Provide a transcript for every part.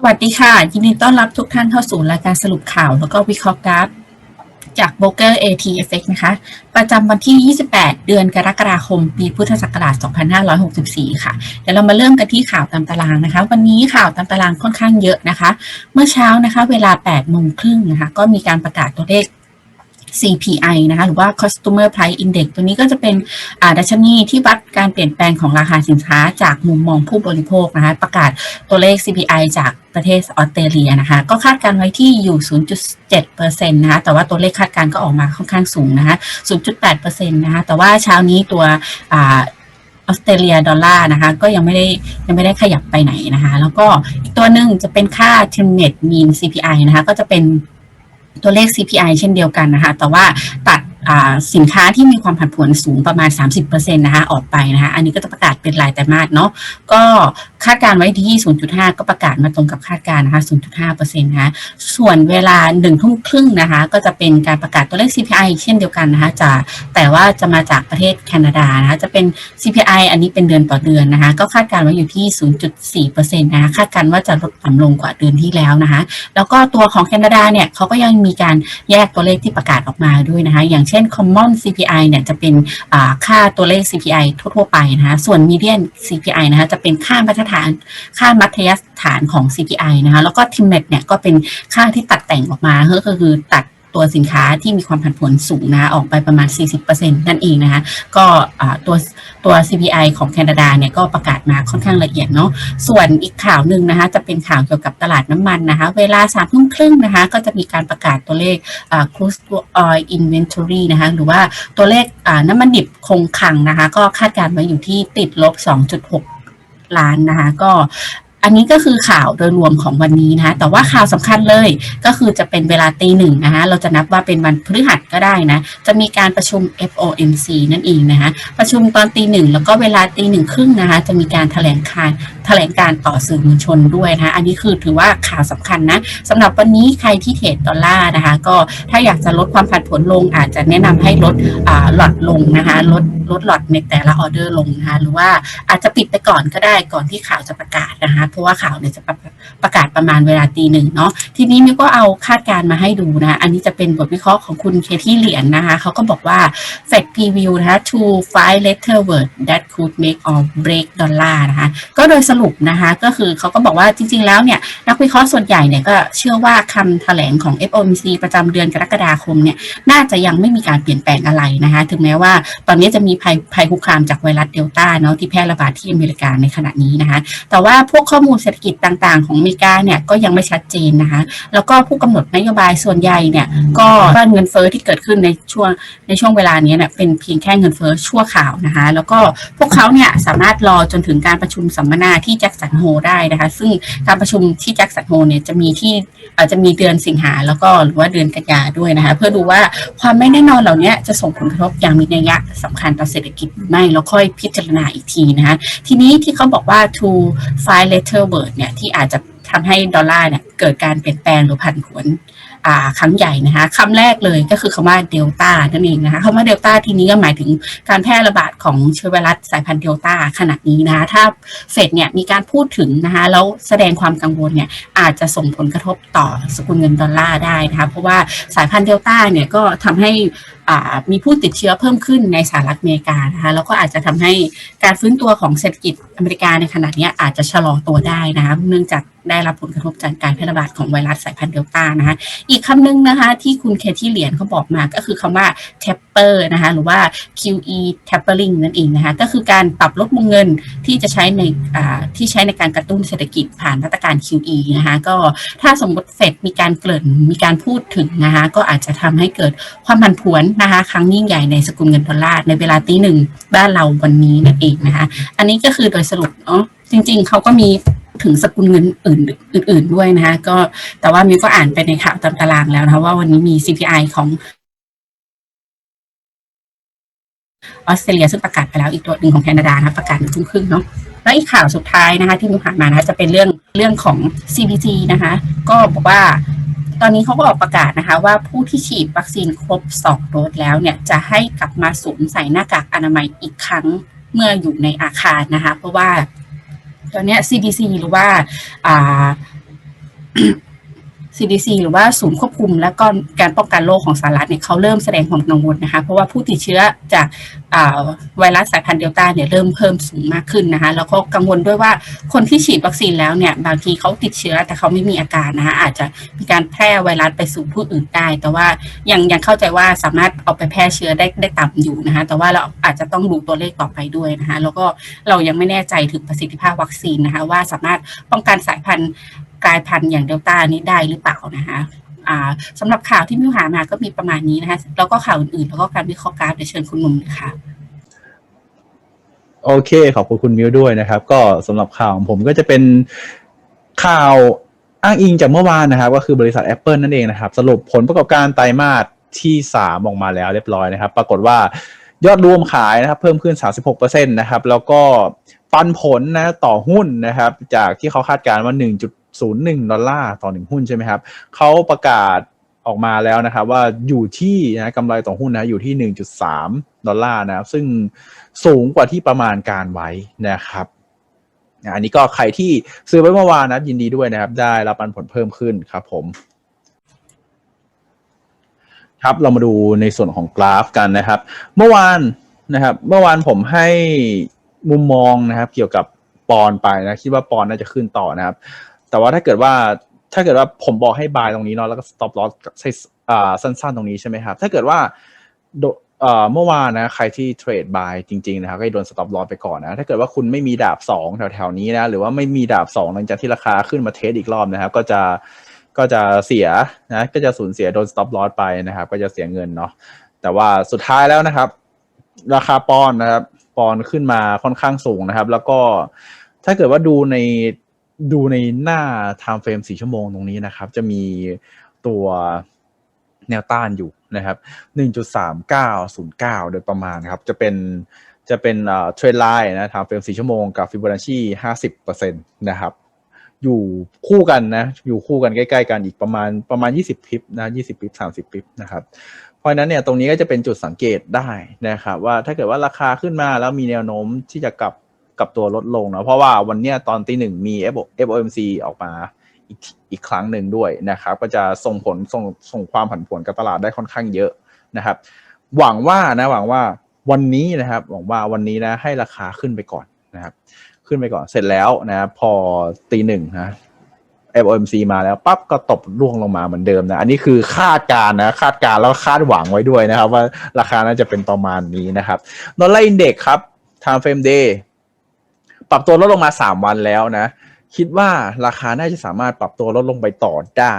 สวัสดีค่ะ ยินดีต้อนรับทุกท่านเข้าสู่รายการสรุปข่าวแล้วก็วิเคราะห์กราฟ จากโบรกเกอร์ ATFX นะคะ ประจำวันที่ 28 เดือนกรกฎาคม ปีพุทธศักราช 2564 ค่ะ เดี๋ยวเรามาเริ่มกันที่ข่าวตามตารางนะคะ วันนี้ข่าวตามตารางค่อนข้างเยอะนะคะ เมื่อเช้านะคะ เวลา8โมงครึ่งนะคะ ก็มีการประกาศตัวเลข CPI นะคะหรือว่า Customer Price Index ตัวนี้ก็จะเป็นอาดัชนีที่วัดการเปลี่ยนแปลงของราคาสินค้าจากมุมมองผู้บริโภคนะคะประกาศตัวเลข CPI จากประเทศออสเตรเลียนะคะก็คาดการไว้ที่อยู่ 0.7%นะคะแต่ว่าตัวเลขคาดการณ์ก็ออกมาค่อนข้างสูงนะคะ 0.8%นะคะแต่ว่าเช้านี้ตัวออสเตรเลียดอลลาร์นะคะก็ยังไม่ได้ยังไม่ได้ขยับไปไหนนะคะ แล้วก็อีกตัวหนึ่งจะเป็นค่า t e n e t Mean CPI นะคะก็จะเป็น ตัวเลข CPI เช่นเดียวกันนะคะ แต่ว่าตัด สินค้าที่มีความผันผวนสูงประมาณ 30%นะคะออกไปนะคะอันนี้ก็จะประกาศเป็นรายแต่มาสเนาะก็คาดการไว้ที่ 0.5 ก็ประกาศมาตรงกับคาดการณ์นะคะ 0.5%นะคะส่วนเวลาหนึ่งทุ่มครึ่งนะคะก็จะเป็นการประกาศตัวเลข CPI เช่นเดียวกันนะคะจะแต่ว่าจะมาจากประเทศแคนาดานะคะจะเป็น CPI อันนี้เป็นเดือนต่อเดือนนะคะก็คาดการณ์ไว้อยู่ที่ 0.4%นะคะคาดการณ์ว่าจะลดต่ำลงกว่าเดือนที่แล้วนะคะแล้วก็ตัวของแคนาดาเนี่ยเขาก็ยังมีการแยกตัวเลขที่ประกาศออกมาด้วยนะคะอย่างเช่น common CPI เนี่ยจะเป็นค่าตัวเลข CPI ทั่ว ๆ ไปนะคะส่วน median CPI นะคะจะเป็นค่ามาตรฐานค่ามัธยฐานของ CPI นะคะแล้วก็ TIMET เนี่ยก็เป็นค่าที่ตัดแต่งออกมาก็คือตัด ตัวสินค้าที่มีความผันผวนสูงนะออกไปประมาณ 40%นั่นเองนะคะก็ตัวตัว CPI ของแคนาดาเนี่ยก็ประกาศมาค่อนข้างละเอียดเนาะส่วนอีกข่าวหนึ่งนะคะจะเป็นข่าวเกี่ยวกับตลาดน้ำมันนะคะเวลาสามทุ่มครึ่งนะคะก็จะมีการประกาศตัวเลข crude oil inventory นะคะหรือว่าตัวเลขน้ำมันดิบคงคังนะคะก็คาดการณ์ไว้อยู่ที่ติดลบ 2.6 ล้านนะคะก็ อันนี้ก็คือข่าวโดยรวมของวันนี้นะคะแต่ว่าข่าวสำคัญเลยก็คือจะเป็นเวลาตีหนึ่งนะคะเราจะนับว่าเป็นวันพฤหัสก็ได้นะ จะมีการประชุม FOMC นั่นเองนะคะประชุมตอนตีหนึ่งแล้วก็เวลาตีหนึ่งครึ่งนะคะจะมีการแถลงการแถลงการต่อสื่อมวลชนด้วยนะคะอันนี้คือถือว่าข่าวสำคัญนะสำหรับวันนี้ใครที่เทรดดอลลาร์นะคะก็ถ้าอยากจะลดความผันผวนลงอาจจะแนะนำให้ลดอ่าหลอดลงนะคะลด ลดหลอดในแต่ละออเดอร์ลงนะคะหรือว่าอาจจะปิดไปก่อนก็ได้ก่อนที่ข่าวจะประกาศนะคะเพราะว่าข่าวเนี่ยจะประ ประกาศประมาณเวลาตีหนึ่งเนาะทีนี้มิวก็เอาคาดการณ์มาให้ดูนะ อันนี้จะเป็นบทวิเคราะห์ของคุณเคที่เหรียญนะคะเขาก็บอกว่า Fed preview นะคะ to five letter word that could make or break dollar นะคะก็โดยสรุปนะคะก็คือเขาก็บอกว่าจริง ๆ แล้วเนี่ยนักวิเคราะห์ส่วนใหญ่เนี่ยก็เชื่อว่าคำแถลงของ FOMC ประจำเดือนกรกฎาคมเนี่ยน่าจะยังไม่มีการเปลี่ยนแปลงอะไรนะคะถึงแม้ว่าตอนนี้จะมีภัยภัยคุกคามจากไวรัสเดลต้าเนาะที่แพร่ระบาดที่อเมริกาในขณะนี้นะคะแต่ว่าพวกข้อมูลเศรษฐกิจต่าง ๆ ของอเมริกาเนี่ยก็ยังไม่ชัดเจนนะคะ แล้วก็ผู้กำหนดนโยบายส่วนใหญ่เนี่ยก็ว่าเงินเฟ้อที่เกิดขึ้นในช่วงในช่วงเวลานี้เนี่ยเป็นเพียงแค่เงินเฟ้อชั่วข่าวนะคะ แล้วก็พวกเขาเนี่ยสามารถรอจนถึงการประชุมสัมมนาที่แจ็คสันโฮได้นะคะ ซึ่งการประชุมที่แจ็คสันโฮเนี่ยจะมีที่อาจจะมีเดือนสิงหาแล้วก็หรือว่าเดือนกันยาด้วยนะคะ เพื่อดูว่าความไม่แน่นอนเหล่านี้จะส่งผลกระทบอย่างมีนัยยะสำคัญต่อเศรษฐกิจหรือไม่แล้วค่อยพิจารณาอีกทีนะคะทีนี้ที่เขาบอกว่า to five letter word เนี่ยที่อาจจะ ทำให้ดอลลาร์เนี่ยเกิดการเปลี่ยนแปลงหรือผันผวนครั้งใหญ่นะคะคำแรกเลยก็คือคำว่าเดลต้านั่นเองนะคะคำว่าเดลต้าทีนี้ก็หมายถึงการแพร่ระบาดของเชื้อไวรัสสายพันธุ์เดลต้าขณะนี้นะคะถ้าเฟดเนี่ยมีการพูดถึงนะคะแล้วแสดงความกังวลเนี่ยอาจจะส่งผลกระทบต่อสกุลเงินดอลลาร์ได้นะคะเพราะว่าสายพันธุ์เดลต้าเนี่ยก็ทำให้มีผู้ติดเชื้อเพิ่มขึ้นในสหรัฐอเมริกานะคะแล้วก็อาจจะทำให้การฟื้นตัวของเศรษฐกิจอเมริกาในขณะนี้อาจจะชะลอตัวได้นะคะเนื่องจาก ได้รับผลกระทบจากการแพร่ระบาดของไวรัสสายพันธุ์เดลต้านะคะอีกคำหนึงนะคะที่คุณเคที่เหรียญเขาบอกมาก็คือคำว่า taper นะคะหรือว่า QE tapering นั่นเองนะคะก็คือการปรับลดวงเงินที่จะใช้ในที่ใช้ในการกระตุ้นเศรษฐกิจผ่านมาตรการ QE นะคะก็ถ้าสมมติเฟดมีการเกริ่นมีการพูดถึงนะคะก็อาจจะทำให้เกิดความผันผวนนะคะครั้งยิ่งใหญ่ในสกุลเงินดอลลาร์ในเวลาตีหนึ่งบ้านเราวันนี้นั่นเองนะคะอันนี้ก็คือโดยสรุปเนาะจริงๆเขาก็มี ถึงสกุลเงินอื่นอื่น ๆ ด้วยนะคะก็แต่ว่ามิวก็อ่านไปในข่าวตามตารางแล้วนะคะว่าวันนี้มี CPI ของออสเตรเลียซึ่งประกาศไปแล้วอีกตัวหนึ่งของแคนาดานะประกาศทุ่มครึ่งเนาะแล้วอีกข่าวสุดท้ายนะคะ ที่มิวผ่านมานะคะจะเป็นเรื่องเรื่องของ CBG นะคะ ก็บอกว่าตอนนี้เขาก็ออกประกาศนะคะ ว่าผู้ที่ฉีดวัคซีนครบ2โดสแล้วเนี่ยจะให้กลับมาสวมใส่หน้ากากอนามัยอีกครั้งเมื่ออยู่ในอาคารนะคะ เพราะว่า ตอนเนี้ย CDC หรือว่า CDC หรือว่าศูนย์ควบคุม และก็การป้องกันโรคของสหรัฐเนี่ยเขาเริ่มแสดงความกังวลนะคะ เพราะว่าผู้ติดเชื้อจากาไวรัสสายพันธุ์เดลต้าเนี่ยเริ่มเพิ่มสูงมากขึ้นนะคะ แล้วก็กังวลด้วยว่าคนที่ฉีดวัคซีนแล้วเนี่ยบางทีเขาติดเชื้อแต่เขาไม่มีอาการนะคะอาจจะมีการแพร่ไวรัสไปสู่ผู้อื่นได้ แต่ว่ายังยังเข้าใจว่าสามารถเอาไปแพร่เชื้อได้ได้ต่ำอยู่นะคะแต่ว่าเราอาจจะต้องดูตัวเลขต่อไปด้วยนะคะแล้วก็เรายังไม่แน่ใจถึงประสิทธิภาพวัคซีนนะคะว่าสามารถป้องกันสายพันธุ์ กลายพันธุ์อย่างเดลต้านี้ได้หรือเปล่านะคะสำหรับข่าวที่มิวหามาก็มีประมาณนี้นะคะแล้วก็ข่าวอื่นๆ แล้วก็การวิเคราะห์กราฟเดี๋ยวเชิญคุณหนุ่มเลยค่ะโอเค ขอบคุณคุณมิวด้วยนะครับ ก็สำหรับข่าวของผมก็จะเป็นข่าวอ้างอิงจากเมื่อวานนะครับ ก็คือบริษัท Apple นั่นเองนะครับ สรุปผลประกอบการไตรมาสที่ 3 ออกมาแล้วเรียบร้อยนะครับ ปรากฏว่ายอดรวมขายนะครับเพิ่มขึ้น 36%นะครับ แล้วก็ปันผลนะต่อหุ้นนะครับ จากที่เขาคาดการณ์ว่า1.01 ดอลลาร์ต่อหนึ่งหุ้นใช่ไหมครับเขาประกาศออกมาแล้วนะครับว่าอยู่ที่นะกำไรต่อหุ้นนะอยู่ที่ 1.3 ดอลลาร์นะครับซึ่งสูงกว่าที่ประมาณการไว้นะครับอันนี้ก็ใครที่ซื้อไว้เมื่อวานนะยินดีด้วยนะครับ ได้รับปันผลเพิ่มขึ้นครับผมครับเรามาดูในส่วนของกราฟกันนะครับ เมื่อวานนะครับ เมื่อวานผมให้มุมมองนะครับ เกี่ยวกับปอนไปนะคิดว่าปอนน่าจะขึ้นต่อนะครับ แต่ว่าถ้าเกิดว่าถ้าเกิดว่าผมบอกให้บายตรงนี้เนาะแล้วก็ stop loss ใช้อ่าสั้นๆตรงนี้ใช่ไหมครับ ถ้าเกิดว่าโดเออเมื่อวานนะใครที่เทรดบายจริงๆนะครับก็โดน stop loss ไปก่อนนะ ถ้าเกิดว่าคุณไม่มีดาบสองแถวๆนี้นะ หรือว่าไม่มีดาบสองหลังจากที่ราคาขึ้นมาเทสอีกรอบนะครับ ก็จะก็จะเสียนะก็จะสูญเสียโดน stop loss ไปนะครับ ก็จะเสียเงินเนาะแต่ว่าสุดท้ายแล้วนะครับ ราคาปอนนะครับ ปอนขึ้นมาค่อนข้างสูงนะครับ แล้วก็ถ้าเกิดว่าดูใน ดูในหน้า time frame 4 ชั่วโมงตรงนี้นะครับ จะมีตัวแนวต้านอยู่นะครับ 1.3909 โดยประมาณครับ จะเป็นจะเป็นเทรนไลน์นะ time frame 4 ชั่วโมงกับ Fibonacci 50%นะครับ อยู่คู่กันนะ อยู่คู่กันใกล้ๆกันอีกประมาณประมาณ 20พิปนะ20พิป30พิปนะครับเพราะนั้นเนี่ยตรงนี้ก็จะเป็นจุดสังเกตได้นะครับ ว่าถ้าเกิดว่าราคาขึ้นมาแล้วมีแนวโน้มที่จะกลับ กับตัวลดลงนะเพราะว่าวันเนี้ยตอนตีหนึ่งมี FOMC ออกมาอีกอีกครั้งหนึ่งด้วยนะครับ ก็จะส่งผลส่งส่งความผันผวนกับตลาดได้ค่อนข้างเยอะนะครับ หวังว่านะหวังว่าวันนี้นะครับ หวังว่าวันนี้นะให้ราคาขึ้นไปก่อนนะครับ ขึ้นไปก่อนเสร็จแล้วนะครับพอตีหนึ่งนะ FOMC มาแล้วปั๊บก็ตบร่วงลงมาเหมือนเดิมนะอันนี้คือคาดการณ์นะคาดการณ์แล้วคาดหวังไว้ด้วยนะครับ ว่าราคาน่าจะเป็นประมาณนี้นะครับดอลลาร์อินเด็กครับ time frame day ปรับตัวลดลงมา 3 วันแล้วนะ คิดว่าราคาน่าจะสามารถปรับตัวลดลงไปต่อได้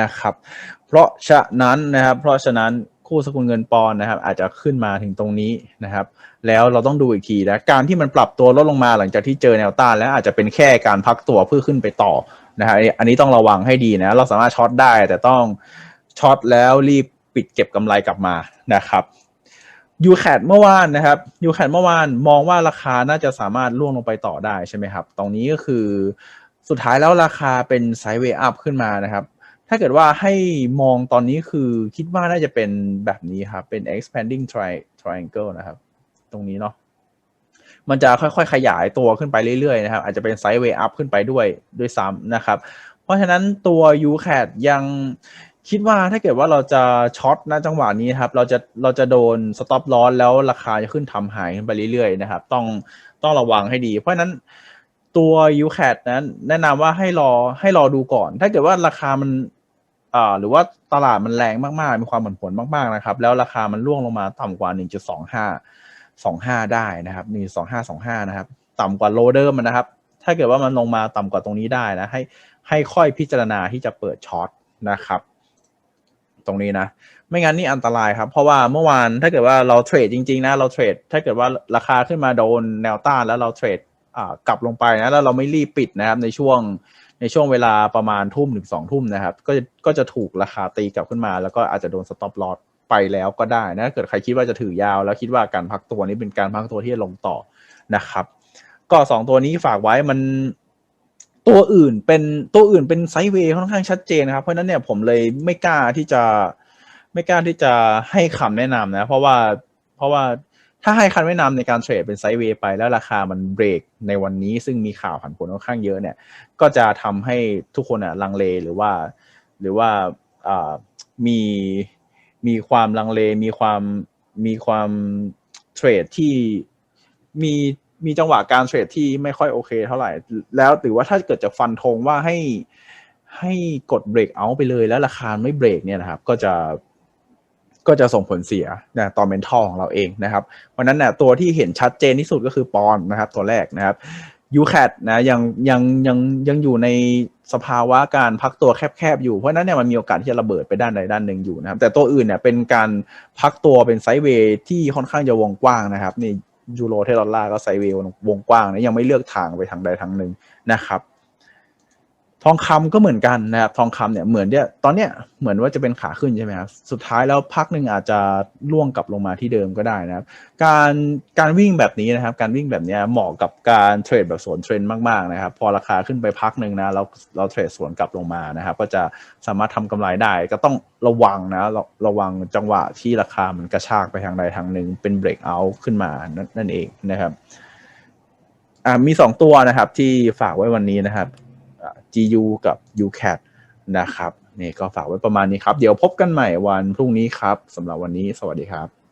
นะครับ เพราะฉะนั้นนะครับ เพราะฉะนั้นคู่สกุลเงินปอนนะครับ อาจจะขึ้นมาถึงตรงนี้นะครับ แล้วเราต้องดูอีกทีนะการที่มันปรับตัวลดลงมาหลังจากที่เจอแนวต้านแล้วอาจจะเป็นแค่การพักตัวเพื่อขึ้นไปต่อนะฮะอันนี้ต้องระวังให้ดีนะ เราสามารถช็อตได้แต่ต้องช็อตแล้วรีบปิดเก็บกำไรกลับมานะครับ ยูแคดเมื่อวานนะครับยูแคดเมื่อวานมองว่าราคาน่าจะสามารถล่วงลงไปต่อได้ใช่ไหมครับ ตรงนี้ก็คือสุดท้ายแล้วราคาเป็นไซด์เวย์อัพขึ้นมานะครับ ถ้าเกิดว่าให้มองตอนนี้คือคิดว่าน่าจะเป็นแบบนี้ครับ เป็น expanding triangle นะครับ ตรงนี้เนาะมันจะค่อยๆ ขยายตัวขึ้นไปเรื่อยๆนะครับ อาจจะเป็นไซด์เวย์อัพขึ้นไปด้วยด้วยซ้ำนะครับ เพราะฉะนั้นตัว u c a d ยัง คิดว่าถ้าเกิดว่าเราจะช็อตณจังหวะนี้ครับ เราจะเราจะโดนสต็อปลอสแล้วราคาจะขึ้นทำหายขึ้นไปเรื่อยๆนะครับ ต้องต้องระวังให้ดี เพราะนั้นตัว u c a d นั้น แนะนำว่าให้รอให้รอดูก่อน ถ้าเกิดว่าราคามันอ่าหรือว่าตลาดมันแรงมากๆ มีความผันผวนมากๆนะครับ แล้วราคามันร่วงลงมาต่ำกว่า 1.25 25 ได้นะครับมี25 25 นะครับ ต่ำกว่าโลเดิมนะครับ ถ้าเกิดว่ามันลงมาต่ำกว่าตรงนี้ได้นะให้ให้ค่อยพิจารณาที่จะเปิดช็อตนะครับ ตรงนี้นะ ไม่งั้นนี่อันตรายครับ เพราะว่าเมื่อวานถ้าเกิดว่าเราเทรดจริงๆนะเราเทรดถ้าเกิดว่าราคาขึ้นมาโดนแนวต้านแล้วเราเทรดกลับลงไปนะแล้วเราไม่รีบปิดนะครับในช่วงในช่วงเวลาประมาณทุ่มถึงสองทุ่มนะครับก็ก็จะถูกราคาตีกลับขึ้นมา แล้วก็อาจจะโดนสต็อปลอสไปแล้วก็ได้นะถ้าเกิดใครคิดว่าจะถือยาว แล้วคิดว่าการพักตัวนี้เป็นการพักตัวที่จะลงต่อนะครับ ก็สองตัวนี้ฝากไว้มัน ตัวอื่นเป็นตัวอื่นเป็นไซด์เวย์ค่อนข้างชัดเจนนะครับ เพราะนั้นเนี่ยผมเลยไม่กล้าที่จะไม่กล้าที่จะให้คำแนะนำนะ เพราะว่าเพราะว่าถ้าให้คันแนะนำในการเทรดเป็นไซด์เวย์ไปแล้วราคามันเบรกในวันนี้ซึ่งมีข่าวผันผวนค่อนข้างเยอะเนี่ย ก็จะทำให้ทุกคนอะลังเลหรือว่า หรือว่าอ่ามีมีความลังเลมีความมีความเทรดที่มี มีจังหวะการเทรดที่ไม่ค่อยโอเคเท่าไหร่ แล้วหรือว่าถ้าเกิดจะฟันธงว่าให้ให้กดเบรกเอาไปเลยแล้วราคาไม่เบรกเนี่ยนะครับ ก็จะก็จะส่งผลเสียนะต่อเมนทอลของเราเองนะครับเพราะนั้นเนี่ยตัวที่เห็นชัดเจนที่สุดก็คือปอนนะครับ ตัวแรกนะครับยูแคดนะยังยังยังยังอยู่ในสภาวะการพักตัวแคบๆอยู่เพราะฉะนั้นเนี่ยมันมีโอกาสที่จะระเบิดไปด้านใดด้านหนึ่งอยู่นะครับ แต่ตัวอื่นเนี่ยเป็นการพักตัวเป็นไซด์เวย์ที่ค่อนข้างจะวงกว้างนะครับนี่ ยูโรเทดอลลาร์ก็ไซเวลวงกว้างนะยังไม่เลือกทางไปทางใดทางหนึ่งนะครับ ทองคำก็เหมือนกันนะครับ ทองคำเนี่ยเหมือนเนี่ยตอนเนี้ยเหมือนว่าจะเป็นขาขึ้นใช่ไหมครับ สุดท้ายแล้วพักหนึ่งอาจจะล่วงกลับลงมาที่เดิมก็ได้นะครับ การการวิ่งแบบนี้นะครับ การวิ่งแบบเนี้ยเหมาะกับการเทรดแบบสวนเทรนด์มากๆนะครับ พอราคาขึ้นไปพักหนึ่งนะเราเราเทรดสวนกลับลงมานะครับ ก็จะสามารถทำกำไรได้ก็ต้องระวังนะระระวังจังหวะที่ราคามันกระชากไปทางใดทางหนึ่งเป็นเบรกเอาท์ขึ้นมานั่นนั่นเองนะครับอ่ามีสองตัวนะครับที่ฝากไว้วันนี้นะครับ GU กับ UCAT นะครับนี่ก็ฝากไว้ประมาณนี้ครับ เดี๋ยวพบกันใหม่วันพรุ่งนี้ครับสำหรับวันนี้สวัสดีครับ